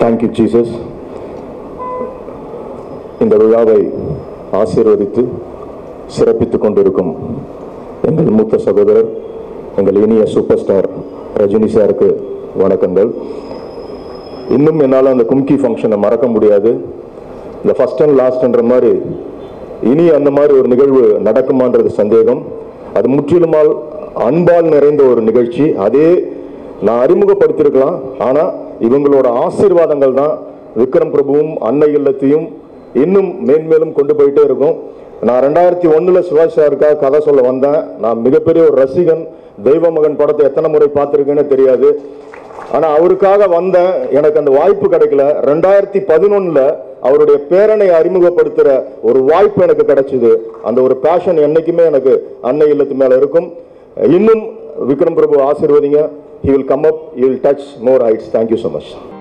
Thank you Jesus இந்த விழாவை ஆசீர்வதித்து சிறப்பித்துக் கொண்டிருக்கும் எங்கள் மூத்த சகோதரர் எங்கள் இனிய சூப்பர் ஸ்டார் ரஜினி சாருக்கு வணக்கங்கள். இன்னும் என்னால் அந்த கும்கி ஃபங்க்ஷனை மறக்க முடியாது. இந்த ஃபஸ்ட் அண்ட் லாஸ்ட்ன்ற மாதிரி இனி அந்த மாதிரி ஒரு நிகழ்வு நடக்குமான்றது சந்தேகம். அது முற்றிலுமால் அன்பால் நிறைந்த ஒரு நிகழ்ச்சி. அதே நான் அறிமுகப்படுத்தியிருக்கலாம். ஆனால் இவங்களோட ஆசீர்வாதங்கள் தான் விக்ரம் பிரபுவும் அன்னை இல்லத்தையும் இன்னும் மேன்மேலும் கொண்டு போயிட்டே இருக்கும். நான் ரெண்டாயிரத்தி ஒன்றில் சிவாஜி சாருக்காக கதை சொல்ல வந்தேன். நான் மிகப்பெரிய ஒரு ரசிகன் தெய்வ மகன் படத்தை எத்தனை முறை பார்த்துருக்கேன்னு தெரியாது. ஆனால் அவருக்காக வந்தேன். எனக்கு அந்த வாய்ப்பு கிடைக்கல. ரெண்டாயிரத்தி பதினொன்றில் அவருடைய பேரனை அறிமுகப்படுத்துகிற ஒரு வாய்ப்பு எனக்கு கிடைச்சிது. அந்த ஒரு பேஷன் என்றைக்குமே எனக்கு அன்னை இல்லத்து மேலே இருக்கும். இன்னும் விக்ரம் பிரபு ஆசீர்வதிங்க. He will come up he will touch more heights. Thank you so much